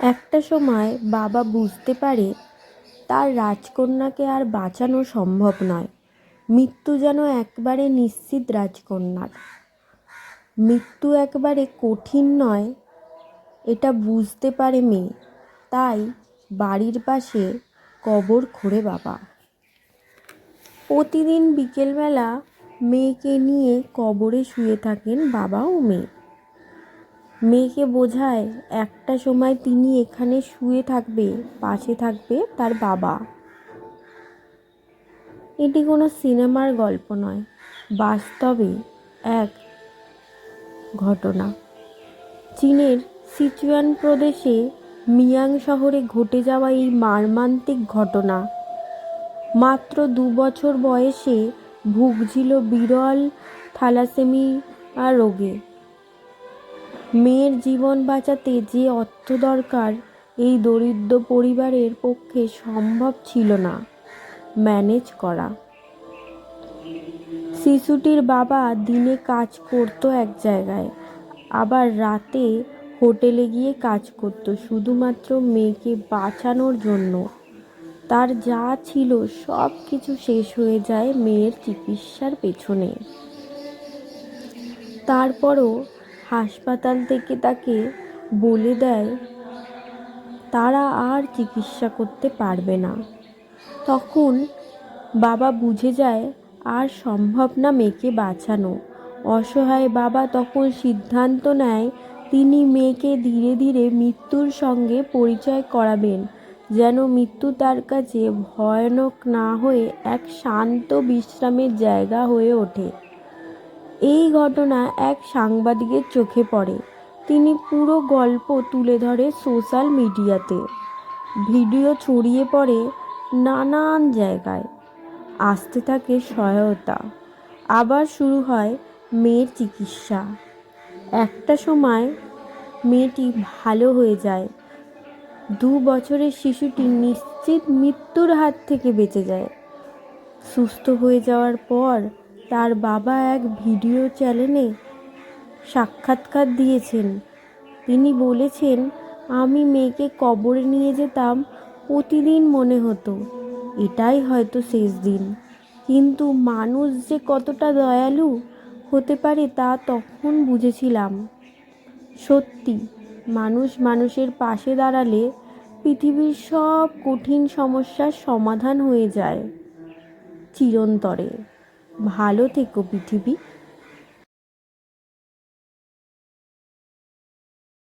একটা সময় বাবা বুঝতে পারে তার রাজকন্যাকে আর বাঁচানো সম্ভব নয়। মৃত্যু যেন একবারে নিশ্চিত রাজকন্যার। মৃত্যু একবারে কঠিন নয়, এটা বুঝতে পারে মেয়ে। তাই বাড়ির পাশে কবর খোঁড়ে বাবা। প্রতিদিন বিকেলবেলা মেয়েকে নিয়ে কবরে শুয়ে থাকেন বাবা ও মেয়ে। মেয়েকে বোঝায়, একটা সময় তিনি এখানে শুয়ে থাকবে, পাশে থাকবে তার বাবা। এটি কোনো সিনেমার গল্প নয়, বাস্তবে এক ঘটনা। চীনের সিচুয়ান প্রদেশে মিয়াং শহরে ঘটে যাওয়া এই মার্মান্তিক ঘটনা। মাত্র দু বছর বয়সে ভুগছিল বিরল থ্যালাসেমিয়া রোগে। মেয়ের জীবন বাঁচাতে যে অর্থ দরকার, এই দরিদ্র পরিবারের পক্ষে সম্ভব ছিল না। ম্যানেজ করা। শিশুটির বাবা দিনে কাজ করতো এক জায়গায়, আবার রাতে হোটেলে গিয়ে কাজ করত, শুধুমাত্র মেয়েকে বাঁচানোর জন্য। তার যা ছিল সব কিছু শেষ হয়ে যায় মেয়ের চিকিৎসার পেছনে। তারপরও হাসপাতাল থেকে তাকে বলে দেয়, তারা আর চিকিৎসা করতে পারবে না। তখন বাবা বুঝে যায়, আর সম্ভব না মেয়েকে বাঁচানো। অসহায় বাবা তখন সিদ্ধান্ত নেয়, তিনি মেয়েকে ধীরে ধীরে মৃত্যুর সঙ্গে পরিচয় করাবেন, যেন মৃত্যু তার কাছে ভয়ানক না হয়ে এক শান্ত বিশ্রামের জায়গা হয়ে ওঠে। এই ঘটনা এক সাংবাদিকের চোখে পড়ে। তিনি পুরো গল্প তুলে ধরে সোশ্যাল মিডিয়াতে। ভিডিও ছড়িয়ে পড়ে নানান জায়গায়। আসতে থাকে সহায়তা। আবার শুরু হয় মেয়ের চিকিৎসা। একটা সময় মেয়েটি ভালো হয়ে যায়। দু বছরের শিশুটি নিশ্চিত মৃত্যুর হাত থেকে বেঁচে যায়। সুস্থ হয়ে যাওয়ার পর তার বাবা এক ভিডিও চ্যানেলে সাক্ষাৎকার দিয়েছেন। তিনি বলেছেন, আমি মেয়েকে কবরে নিয়ে যেতাম, প্রতিদিন মনে হতো, এটাই হয়তো শেষ দিন। কিন্তু মানুষ যে কতটা দয়ালু হতে পারে তা তখন বুঝেছিলাম। সত্যি, মানুষ মানুষের পাশে দাঁড়ালে পৃথিবীর সব কঠিন সমস্যার সমাধান হয়ে যায়, চিরন্তরে। ভালো থেকো পৃথিবী।